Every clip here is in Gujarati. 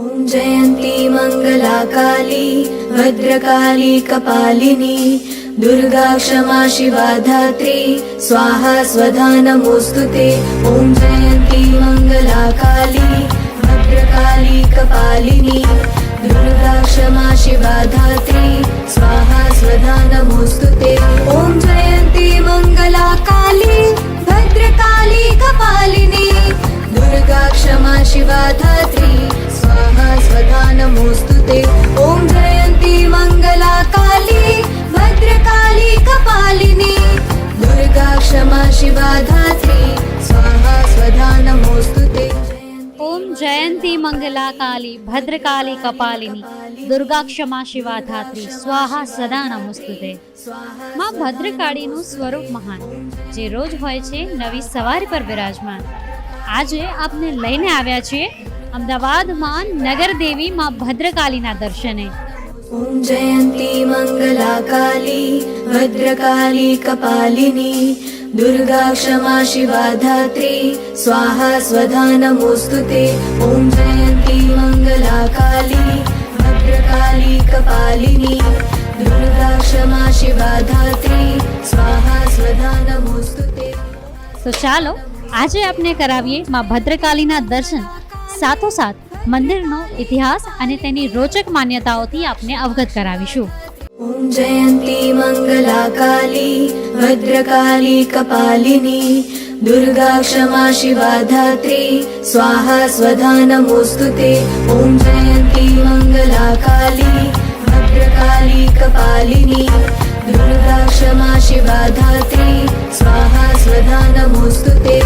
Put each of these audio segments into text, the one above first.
ॐ जयन्ती मङ्गला काली भद्रकाली कपालिनी दुर्गा क्षमा शिवा धात्री स्वाहा स्वधा नमोऽस्तु ते ॐ जयन्ती मङ्गला काली भद्रकाली कपालिनी दुर्गा क्षमा शिवा धात्री स्वाहा स्वधा नमोऽस्तु ते ॐ जयन्ती मङ्गला काली भद्रकाली कपालिनी दुर्गा क्षमा शिवा धात्री स्वाहा स्वधा नमोऽस्तु ते ॐ जयन्ती मङ्गला काली भद्रकाली कपालिनी दुर्गा क्षमा शिवा धात्री स्वाहा स्वधा नमोऽस्तु ते ઓમ જયંતી મંગલા કાલી ભદ્રકાલી કપાલિની દુર્ગા ક્ષમા શિવા ધાત્રી સ્વાહા સદા નમસ્તુતે માં ભદ્રકાળીનું સ્વરૂપ મહાન જે રોજ હોય છે નવી સવારી પર બિરાજમાન આજે આપને લઈને આવ્યા છીએ અમદાવાદમાં નગરદેવી માં ભદ્રકાલીના દર્શને. ઓમ જયંતી મંગલા કાલી ભદ્રકાલી કપાલિની દુર્ગા ક્ષમા શિવાધાત્રી સ્વાહા સ્વધા નમોસ્તુ ઓમ જયંતી મંગલા કાલી ભદ્રકાલી કપાલિની દુર્ગા ક્ષમા શિવા ધાત્રી સ્વાહા સ્વધા નમોસ્તુ તો ચાલો આજે આપણે કરાવીએ માં ભદ્રકાલીના દર્શન. સાથોસાથ મંદિરનો ઇતિહાસ અને તેની રોચક માન્યતાઓથી આપને અવગત કરાવીશું. ઓમ જયંતિ મંગલા કાલી ભદ્રકાલી કપાલિની, દુર્ગા ક્ષમા શિવા ધાત્રી સ્વાહા સ્વધા નમોસ્તુ ઓમ જયંતિ મંગલા કાલી ભદ્રકાલી કપાલિની, દુર્ગા ક્ષમા શિવા ધાત્રી સ્વાહા સ્વધા નમોસ્તુ તે.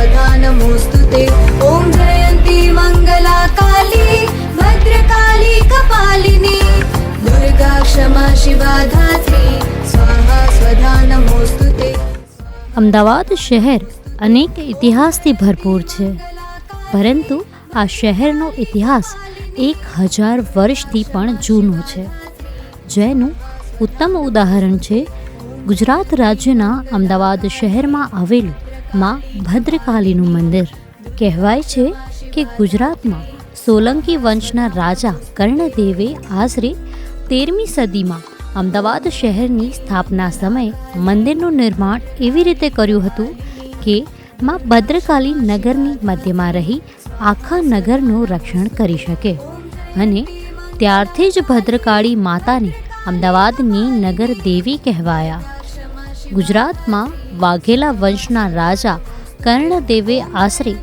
स्वाहा स्वधा नमोऽस्तु ते ॐ जयन्ती मङ्गला काली भद्रकाली कपालिनी दुर्गा क्षमा शिवा धात्री स्वाहा स्वधा नमोऽस्तु ते અમદાવાદ શહેર અનેક ઇતિહાસથી ભરપૂર છે પરંતુ આ શહેરનો ઇતિહાસ એક હજાર વર્ષથી પણ જૂનો છે જેનું ઉત્તમ ઉદાહરણ છે ગુજરાત રાજ્યના અમદાવાદ શહેરમાં આવેલું માં ભદ્રકાલીનું મંદિર. કહેવાય છે કે ગુજરાતમાં સોલંકી વંશના રાજા કર્ણદેવે આશરે તેરમી સદીમાં અમદાવાદ શહેરની સ્થાપના સમયે મંદિરનું નિર્માણ એવી રીતે કર્યું હતું કે માં ભદ્રકાલી નગરની મધ્યમાં રહી આખા નગરનું રક્ષણ કરી શકે. અને ત્યારથી જ ભદ્રકાળી માતાને અમદાવાદની નગર દેવી કહેવાયા. ગુજરાતમાં વાઘેલા વંશના રાજા કર્ણદેવે આશરે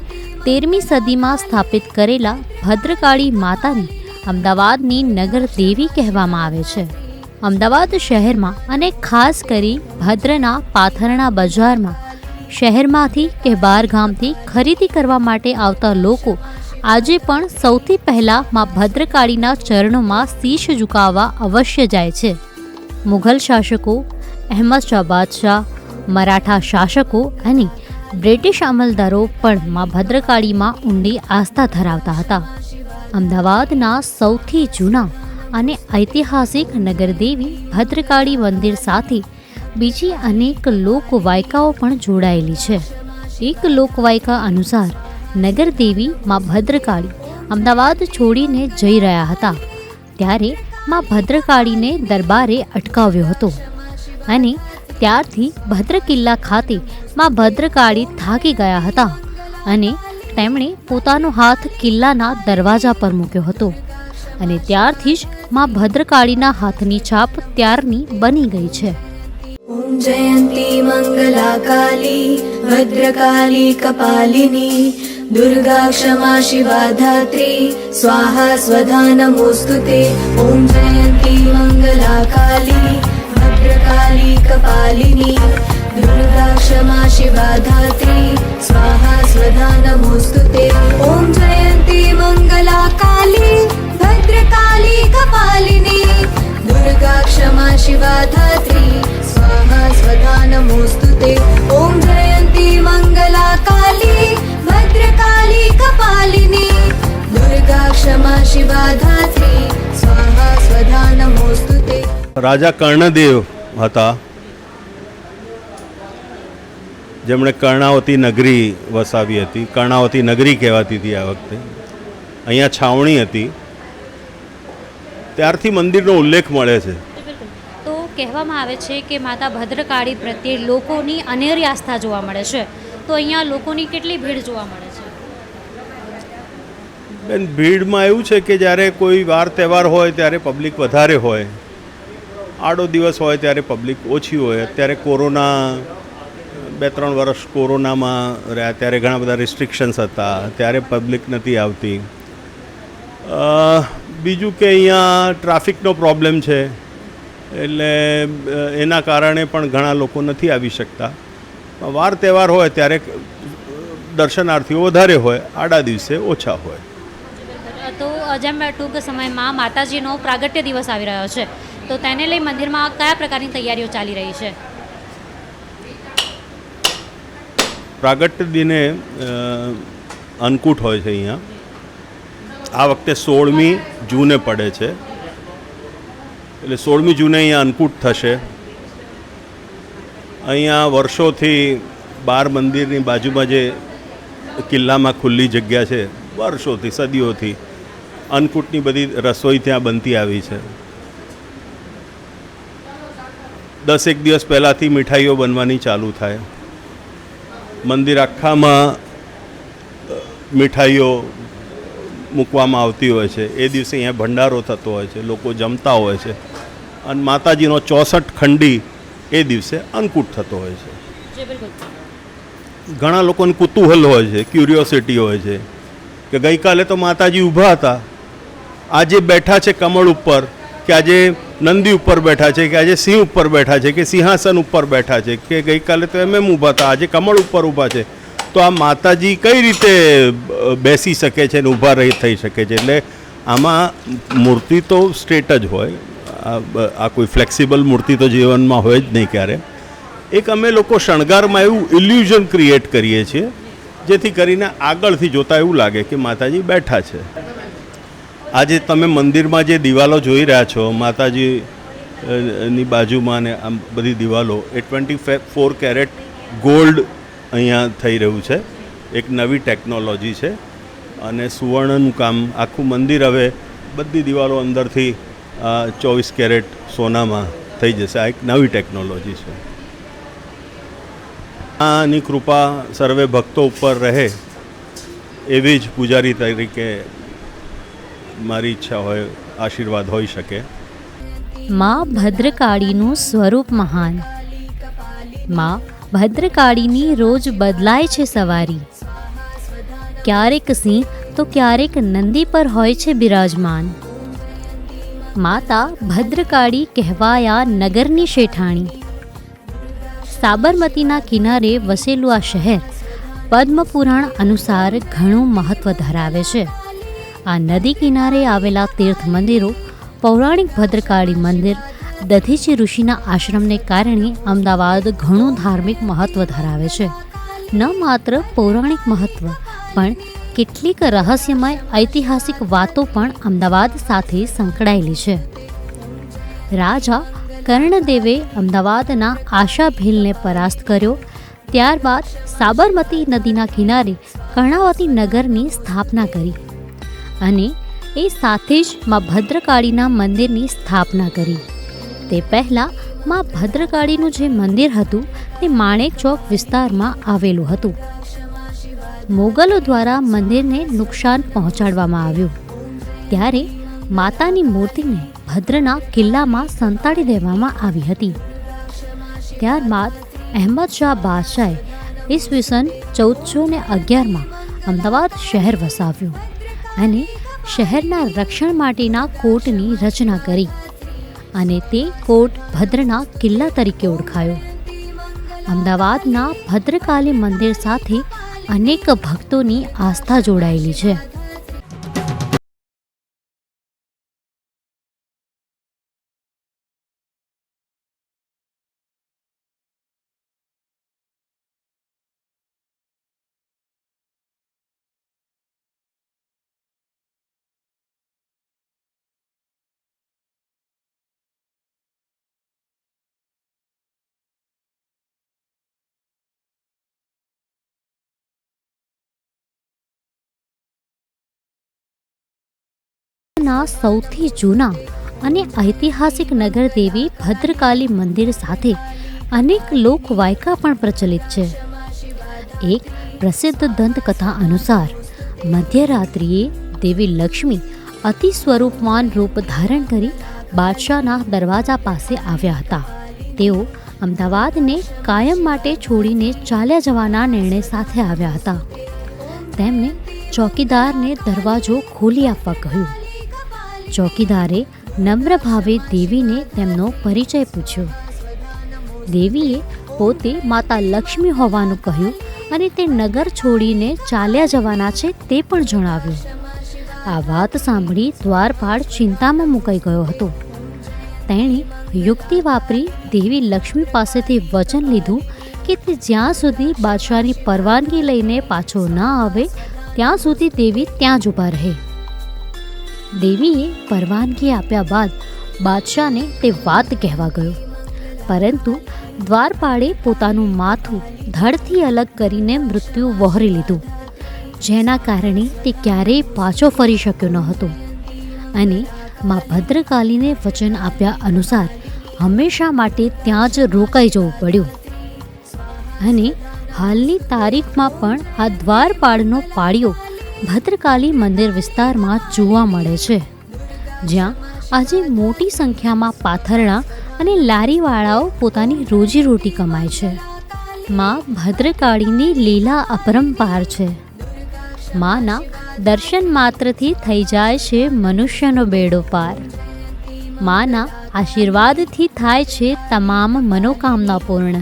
તેરમી સદીમાં સ્થાપિત કરેલા ભદ્રકાળી માતાને અમદાવાદની નગર દેવી કહેવામાં આવે છે. અમદાવાદ શહેરમાં અને ખાસ કરી ભદ્રના પાથરણા બજારમાં શહેરમાંથી કે બહાર ગામથી ખરીદી કરવા માટે આવતા લોકો આજે પણ સૌથી પહેલાં માં ભદ્રકાળીના ચરણોમાં શીશ ઝુકાવવા અવશ્ય જાય છે. મુઘલ શાસકો અહેમદ શાહ બાદશાહ મરાઠા શાસકો અને બ્રિટિશ અમલદારો પણ મા ભદ્રકાળીમાં ઊંડી આસ્થા ધરાવતા હતા. અમદાવાદના સૌથી જૂના અને ઐતિહાસિક નગરદેવી ભદ્રકાળી મંદિર સાથે બીજી અનેક લોકવાયકાઓ પણ જોડાયેલી છે. એક લોકવાયકા અનુસાર નગરદેવી મા ભદ્રકાળી અમદાવાદ છોડીને જઈ રહ્યા હતા. ત્યારે મા ભદ્રકાળીને દરબારે અટકાવ્યો હતો અને ત્યારથી ભદ્ર કિલ્લા ખાતે માં ભદ્રકાળી થાકી ગયા હતા અને તેમણે પોતાનો હાથ કિલ્લાના દરવાજા પર મૂક્યો હતો. અને ત્યારથી જ માં ભદ્રકાળીના હાથની છાપ ત્યારની બની ગઈ છે. જયંતી મંગલા કાલી ભદ્રકાલી કપાલિની, દુર્ગા ક્ષમા શિવા ધાત્રી સ્વાહા સ્વધા નમોસ્તુ ઓમ જયંતી काली कपालिनी दुर्गा क्षमा शिवाधात्री स्वाहा स्वधा नमोऽस्तु ते। ॐ जयन्ती मङ्गला काली भद्रकाली कपालिनी दुर्गा क्षमा शिवाधात्री स्वाहा स्वधा नमोऽस्तु ते। ॐ जयन्ती मङ्गला काली भद्रकाली कपालिनी दुर्गा क्षमा शिवाधात्री स्वाहा स्वधा नमोऽस्तु ते। राजा कर्णदेव હતા. જેમણે કર્ણાવતી નગરી વસાવી હતી. કર્ણાવતી નગરી કહેવાતી હતી આ વખતે. અહીંયા છાવણી હતી. ત્યારથી મંદિરનો ઉલ્લેખ મળે છે. તો કહેવામાં આવે છે કે માતા ભદ્રકાળી પ્રત્યે લોકોની અનેરી આસ્થા જોવા મળે છે. તો અહીંયા લોકોની કેટલી ભીડ જોવા મળે છે? બેન ભીડમાં એવું છે કે જ્યારે કોઈ વાર તહેવાર હોય ત્યારે પબ્લિક વધારે હોય. આડો દિવસ હોય ત્યારે પબ્લિક ઓછી હોય. અત્યારે કોરોના, બે ત્રણ વર્ષ કોરોનામાં રહ્યા, ત્યારે ઘણા બધા રિસ્ટ્રિક્શન્સ હતા. ત્યારે પબ્લિક નથી આવતી. બીજું કે અહીંયા ટ્રાફિકનો પ્રોબ્લેમ છે. એટલે એના કારણે પણ ઘણા લોકો નથી આવી શકતા. વાર તહેવાર હોય ત્યારે દર્શનાર્થીઓ વધારે હોય, આડા દિવસે ઓછા હોય. તો જેમ ટૂંક સમયમાં માતાજીનો પ્રાગટ્ય દિવસ આવી રહ્યો છે. તો તેને લઈ મંદિરમાં કયા પ્રકારની તૈયારીઓ ચાલી રહી છે? પ્રાગટ્ય દિને અન્નકૂટ હોય છે અહીંયા. આ વખતે સોળમી જૂને પડે છે. એટલે સોળમી જૂને અહીંયા અન્નકૂટ થશે. અહીંયા વર્ષોથી બાર મંદિરની બાજુમાં જે કિલ્લામાં ખુલ્લી જગ્યા છે, વર્ષોથી, સદીઓથી અન્નકૂટની બધી રસોઈ ત્યાં બનતી આવી છે. દસેક દિવસ પહેલાંથી મીઠાઈઓ બનવાની ચાલુ થાય. મંદિર આખામાં મીઠાઈઓ મૂકવામાં આવતી હોય છે. એ દિવસે અહીંયા ભંડારો થતો હોય છે લોકો જમતા હોય છે. અને માતાજીનો ચોસઠ ખંડી એ દિવસે અંકુટ થતો હોય છે. ઘણા લોકોને કુતૂહલ હોય છે ક્યુરિયોસિટી હોય છે કે ગઈકાલે તો માતાજી ઊભા હતા. આજે બેઠા છે કમળ ઉપર કે આજે નંદી ઉપર બેઠા છે કે આજે સિંહ ઉપર બેઠા છે કે સિંહાસન ઉપર બેઠા છે કે ગઈકાલે તો એમ એમ ઊભા હતા, આજે કમળ ઉપર ઊભા છે. તો આ માતાજી કઈ રીતે બેસી શકે છે ને ઊભા રહી, થઈ શકે છે? એટલે આમાં મૂર્તિ તો સ્ટ્રેટ જ હોય. આ કોઈ ફ્લેક્સિબલ મૂર્તિ તો જીવનમાં હોય જ નહીં ક્યારે. એક અમે લોકો શણગારમાં એવું ઇલ્યુઝન ક્રિએટ કરીએ છીએ, જેથી કરીને આગળથી જોતાં એવું લાગે કે માતાજી બેઠા છે. આજે તમે મંદિરમાં જે દિવાલો જોઈ રહ્યા છો, માતાજી ની બાજુમાં ને આમ બધી દિવાલો, એ ટ્વેન્ટી ફોર કેરેટ ગોલ્ડ અહીંયા થઈ રહ્યું છે. એક નવી ટેકનોલોજી છે અને સુવર્ણનું કામ, આખું મંદિર હવે બધી દિવાલો અંદરથી ચોવીસ કેરેટ સોનામાં થઈ જશે. આ એક નવી ટેકનોલોજી છે. આની કૃપા સર્વે ભક્તો ઉપર રહે એવી જ પૂજારી તરીકે મારી ઈચ્છા હોય, આશીર્વાદ હોઈ શકે. માં ભદ્રકાળીનું સ્વરૂપ મહાન. માં ભદ્રકાળીની રોજ બદલાય છે સવારી. ક્યારેક સિંહ તો ક્યારેક નંદી પર હોય છે બિરાજમાન. માતા ભદ્રકાળી કહેવાયા નગરની શેઠાણી. સાબરમતીના કિનારે વસેલું આ શહેર પદ્મપુરાણ અનુસાર ઘણું મહત્વ ધરાવે છે. આ નદી કિનારે આવેલા તીર્થ મંદિરો પૌરાણિક ભદ્રકાળી મંદિર, દધીચી ઋષિના આશ્રમને કારણે અમદાવાદ ઘણું ધાર્મિક મહત્વ ધરાવે છે. ન માત્ર પૌરાણિક મહત્વ, પણ કેટલીક રહસ્યમય ઐતિહાસિક વાતો પણ અમદાવાદ સાથે સંકળાયેલી છે. રાજા કર્ણદેવે અમદાવાદના આશા ભીલને પરાસ્ત કર્યો, ત્યારબાદ સાબરમતી નદીના કિનારે કર્ણાવતી નગરની સ્થાપના કરી. અને એ સાથે જ મા ભદ્રકાળીના મંદિરની સ્થાપના કરી. તે પહેલાં મા ભદ્રકાળીનું જે મંદિર હતું, તે માણેક ચોક વિસ્તારમાં આવેલું હતું. મોગલો દ્વારા મંદિરને નુકસાન પહોંચાડવામાં આવ્યું. ત્યારે માતાની મૂર્તિને ભદ્રના કિલ્લામાં સંતાડી દેવામાં આવી હતી. ત્યારબાદ અહેમદ શાહ બાદશાહે ઈસવીસન ચૌદસો ને અગિયારમાં અમદાવાદ શહેર વસાવ્યું. અને શહેરના રક્ષણ માટેના કોટની રચના કરી અને તે કોટ ભદ્રના કિલ્લા તરીકે ઓળખાયો. અમદાવાદના ભદ્રકાલી મંદિર સાથે અનેક ભક્તોની આસ્થા જોડાયેલી છે. વિશ્વના સૌથી જૂના અને ઐતિહાસિક નગર દેવી ભદ્રકાલી મંદિર સાથે અનેક લોકવાયકા પણ પ્રચલિત છે. એક પ્રસિદ્ધ દંતકથા અનુસાર, મધ્યરાત્રિએ દેવી લક્ષ્મી અતિ સ્વરૂપવાન રૂપ ધારણ કરી બાદશાહના દરવાજા પાસે આવ્યા હતા. તેઓ અમદાવાદને કાયમ માટે છોડીને ચાલ્યા જવાના નિર્ણય સાથે આવ્યા હતા. તેમણે ચોકીદારને દરવાજો ખોલી આપવા કહ્યું. ચોકીદારે નમ્ર ભાવે દેવીને તેમનો પરિચય પૂછ્યો. દેવીએ પોતે માતા લક્ષ્મી હોવાનું કહ્યું અને તે નગર છોડીને ચાલ્યા જવાના છે તે પણ જણાવ્યું. આ વાત સાંભળી દ્વારપાળ ચિંતામાં મુકાઈ ગયો હતો. તેણે યુક્તિ વાપરી દેવી લક્ષ્મી પાસેથી વચન લીધું કે તે જ્યાં સુધી બાદશાહની પરવાનગી લઈને પાછો ના આવે, ત્યાં સુધી દેવી ત્યાં જ ઊભા રહે. દેવીએ પરવાનગી આપ્યા બાદ બાદશાહને તે વાત કહેવા ગયો. પરંતુ દ્વારપાળે પોતાનું માથું ધડથી અલગ કરીને મૃત્યુ વહોરી લીધું, જેના કારણે તે ક્યારેય પાછો ફરી શક્યો ન હતો. અને મા ભદ્રકાલીને વચન આપ્યા અનુસાર હંમેશા માટે ત્યાં જ રોકાઈ જવું પડ્યું. અને હાલની તારીખમાં પણ આ દ્વારપાળનો પાળિયો ભદ્રકાલી મંદિર વિસ્તારમાં જોવા મળે છે. જ્યાં આજે મોટી સંખ્યામાં પાથરણા અને લારીવાળાઓ પોતાની રોજીરોટી કમાય છે. માં ભદ્રકાળીની લીલા અપરંપાર છે. માના દર્શન માત્રથી થઈ જાય છે મનુષ્યનો બેડો પાર. માના આશીર્વાદથી થાય છે તમામ મનોકામના પૂર્ણ.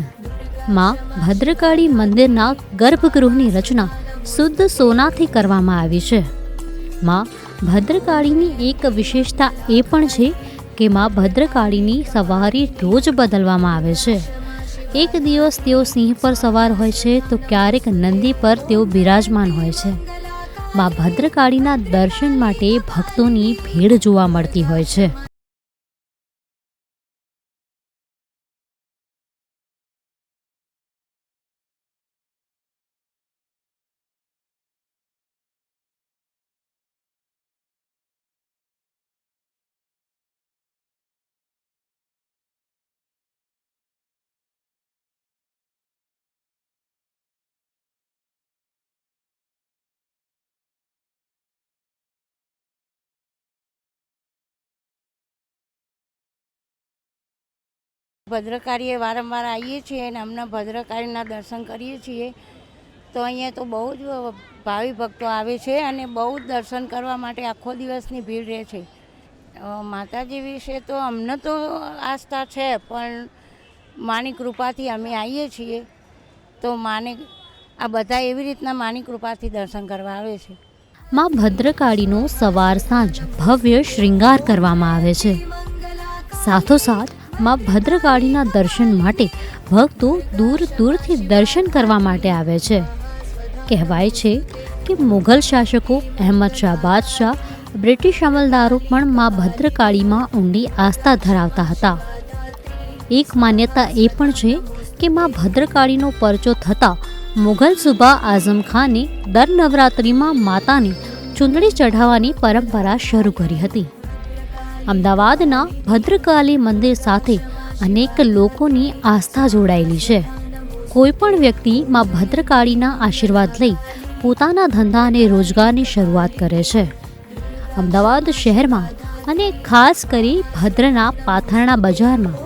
માં ભદ્રકાળી મંદિરના ગર્ભગૃહની રચના શુદ્ધ સોનાથી કરવામાં આવી છે. માં ભદ્રકાળીની એક વિશેષતા એ પણ છે કે માં ભદ્રકાળીની સવારી રોજ બદલવામાં આવે છે. એક દિવસ તેઓ સિંહ પર સવાર હોય છે તો ક્યારેક નંદી પર તેઓ બિરાજમાન હોય છે. માં ભદ્રકાળીના દર્શન માટે ભક્તોની ભીડ જોવા મળતી હોય છે. ભદ્રકાળીએ વારંવાર આવીએ છીએ અને હમણાં ભદ્રકાળીના દર્શન કરીએ છીએ. તો અહીંયા તો બહુ જ ભાવિ ભક્તો આવે છે અને બહુ જ દર્શન કરવા માટે આખો દિવસની ભીડ રહે છે. માતાજી વિશે તો અમને તો આસ્થા છે, પણ માની કૃપાથી અમે આવીએ છીએ. તો માને આ બધા એવી રીતના માની કૃપાથી દર્શન કરવા આવે છે. માં ભદ્રકાળીનો સવાર સાંજ ભવ્ય શ્રૃંગાર કરવામાં આવે છે. સાથોસાથ માં ભદ્રકાળીના દર્શન માટે ભક્તો દૂર દૂરથી દર્શન કરવા માટે આવે છે. કહેવાય છે કે મુઘલ શાસકો અહેમદ શાહ બાદશાહ, બ્રિટિશ અમલદારો પણ મા ભદ્રકાળીમાં ઊંડી આસ્થા ધરાવતા હતા. એક માન્યતા એ પણ છે કે મા ભદ્રકાળીનો પરચો થતાં મુઘલ સુબા આઝમ ખાને દર નવરાત્રિમાં માતાને ચૂંદડી ચઢાવવાની પરંપરા શરૂ કરી હતી. અમદાવાદના ભદ્રકાલી મંદિર સાથે અનેક લોકોની આસ્થા જોડાયેલી છે. કોઈ પણ વ્યક્તિ માં ભદ્રકાળીના આશીર્વાદ લઈ પોતાના ધંધા અને રોજગારની શરૂઆત કરે છે. અમદાવાદ શહેરમાં અને ખાસ કરી ભદ્રના પાથરણા બજારમાં,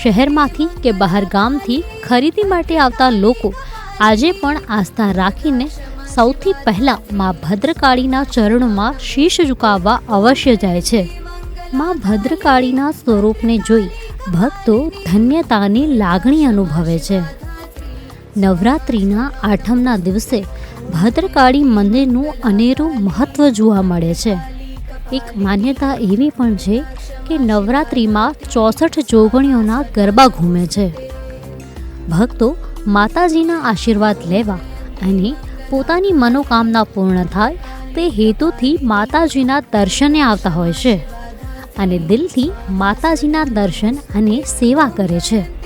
શહેરમાંથી કે બહાર ગામથી ખરીદી માટે આવતા લોકો આજે પણ આસ્થા રાખીને સૌથી પહેલાં મા ભદ્રકાળીના ચરણોમાં શીશ ઝુકાવવા અવશ્ય જાય છે. માં ભદ્રકાળીના સ્વરૂપને જોઈ ભક્તો ધન્યતાની લાગણી અનુભવે છે. નવરાત્રિના આઠમના દિવસે ભદ્રકાળી મંદિરનું અનેરું મહત્ત્વ જોવા મળે છે. એક માન્યતા એવી પણ છે કે નવરાત્રિમાં ચોસઠ જોગણીઓના ગરબા ઘૂમે છે. ભક્તો માતાજીના આશીર્વાદ લેવા અને પોતાની મનોકામના પૂર્ણ થાય તે હેતુથી માતાજીના દર્શને આવતા હોય છે. અને દિલથી માતાજીના દર્શન અને સેવા કરે છે.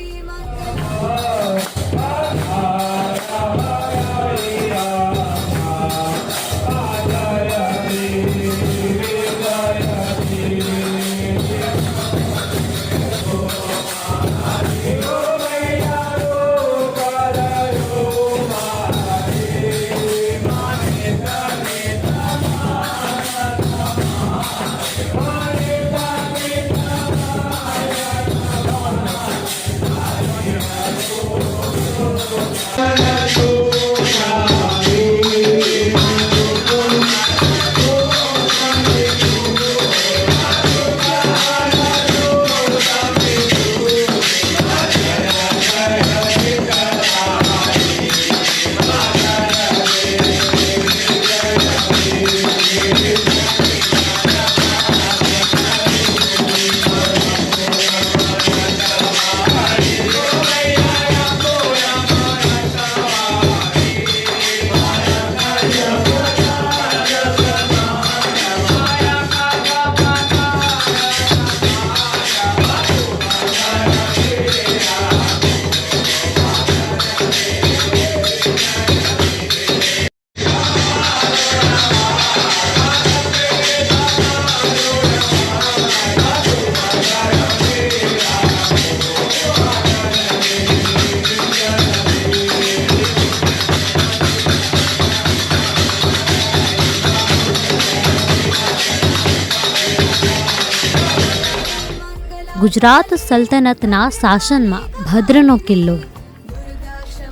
ગુજરાત સલ્તનતના શાસનમાં ભદ્રનો કિલ્લો.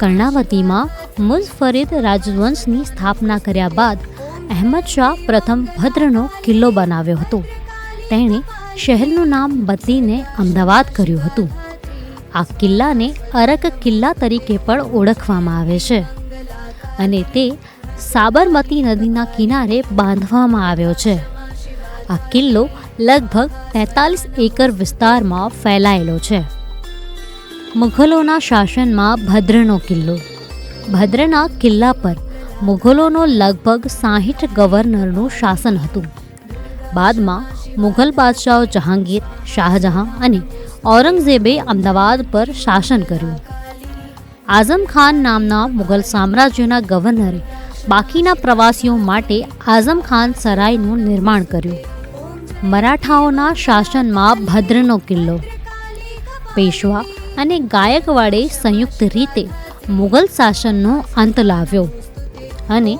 કર્ણાવતીમાં મુઝફરીદ રાજવંશની સ્થાપના કર્યા બાદ અહેમદ શાહ પ્રથમ ભદ્રનો કિલ્લો બનાવ્યો હતો. તેણે શહેરનું નામ બદલીને અમદાવાદ કર્યું હતું. આ કિલ્લાને અરક કિલ્લા તરીકે પણ ઓળખવામાં આવે છે અને તે સાબરમતી નદીના કિનારે બાંધવામાં આવ્યો છે. આ કિલ્લો લગભગ તેતાલીસ એકર વિસ્તારમાં ફેલાયેલો છે. મુઘલોના શાસનમાં ભદ્રનો કિલ્લો. ભદ્રના કિલ્લા પર મુઘલોનો લગભગ સાહીઠ ગવર્નરનું શાસન હતું. બાદમાં મુઘલ બાદશાહ જહાંગીર, શાહજહાં અને ઔરંગઝેબે અમદાવાદ પર શાસન કર્યું. આઝમ ખાન નામના મુઘલ સામ્રાજ્યના ગવર્નરે બાકીના પ્રવાસીઓ માટે આઝમ ખાન સરાયનું નિર્માણ કર્યું. મરાઠાઓના શાસનમાં ભદ્રનો કિલ્લો. પેશવા અને ગાયકવાડે સંયુક્ત રીતે મુઘલ શાસનનો અંત લાવ્યો અને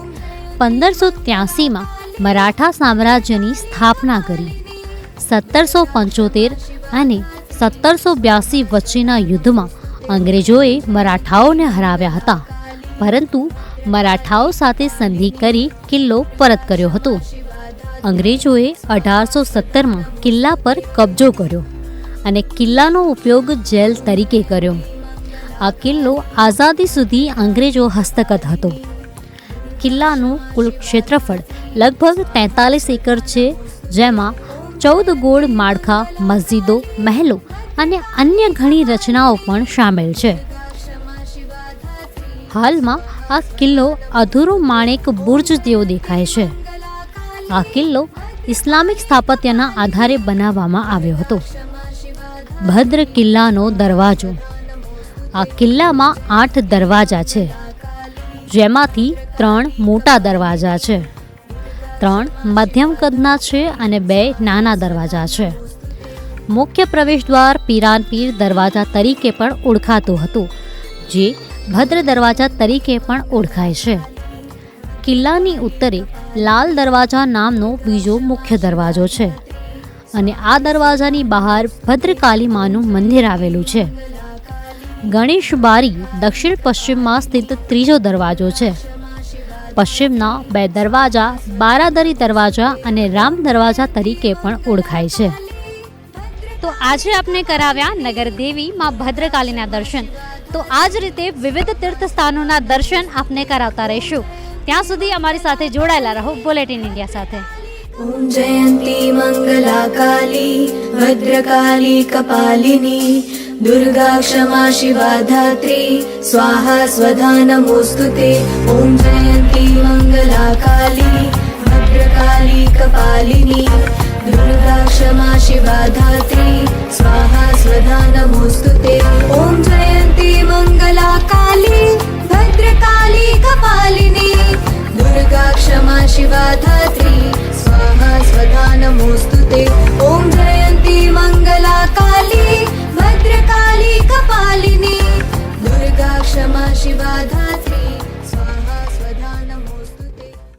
પંદરસો ત્યાસીમાં મરાઠા સામ્રાજ્યની સ્થાપના કરી. સત્તરસો પંચોતેર અને સત્તરસો બ્યાસી વચ્ચેના યુદ્ધમાં અંગ્રેજોએ મરાઠાઓને હરાવ્યા હતા. પરંતુ મરાઠાઓ સાથે સંધિ કરી કિલ્લો પરત કર્યો હતો. અંગ્રેજોએ અઢારસો સત્તરમાં કિલ્લા પર કબજો કર્યો અને કિલ્લાનો ઉપયોગ જેલ તરીકે કર્યો. આ કિલ્લો આઝાદી સુધી અંગ્રેજો હસ્તગત હતો. કિલ્લાનું કુલ ક્ષેત્રફળ લગભગ તેતાલીસ એકર છે, જેમાં ચૌદ ગોળ માળખા, મસ્જિદો, મહેલો અને અન્ય ઘણી રચનાઓ પણ સામેલ છે. હાલમાં આ કિલ્લો અધૂરો માણેક બુર્જ જેવો દેખાય છે. આ કિલ્લો ઇસ્લામિક સ્થાપત્યના આધારે બનાવવામાં આવ્યો હતો. ભદ્ર કિલ્લાનો દરવાજો. આ કિલ્લામાં આઠ દરવાજા છે. જેમાંથી ત્રણ મોટા દરવાજા છે. ત્રણ મધ્યમ કદના છે અને બે નાના દરવાજા છે. મુખ્ય પ્રવેશદ્વાર પીરાનપીર દરવાજા તરીકે પણ ઓળખાતું હતું, જે ભદ્ર દરવાજા તરીકે પણ ઓળખાય છે. કિલ્લાની ઉત્તરે લાલ દરવાજા નામનો બીજો મુખ્ય દરવાજો છે. અને આ દરવાજાની બહાર ભદ્રકાલી માનું મંદિર આવેલું છે. ગણેશ બારી દક્ષિણ પશ્ચિમમાં સ્થિત ત્રીજો દરવાજો છે. પશ્ચિમના બે દરવાજા બારાદરી દરવાજા અને રામ દરવાજા તરીકે પણ ઓળખાય છે. તો આજે આપને કરાવ્યા નગર દેવી માં ભદ્રકાલીના દર્શન. તો આ જ રીતે વિવિધ તીર્થ સ્થાનોના દર્શન આપને કરાવતા રહીશું ત્યાં સુધી અમારી સાથે જોડાયેલા રહો બુલેટિન ઇન્ડિયા સાથે ॐ जयन्ती मङ्गला काली भद्रकाली कपालिनी दुर्गा क्षमा शिवा धात्री स्वाहा स्वधा नमोऽस्तु ते ॐ जयन्ती मङ्गला काली भद्रकाली कपालिनी दुर्गा क्षमा शिवा धात्री स्वाहा स्वधा नमोऽस्तु ते। ॐ जयन्ती मङ्गला काली भद्रकाली कपालिनी। दुर्गा क्षमा शिवा धात्री स्वाहा स्वधा नमोऽस्तु ते। ॐ जयन्ती मङ्गला काली भद्रकाली कपालिनी। दुर्गा क्षमा शिवा धात्री।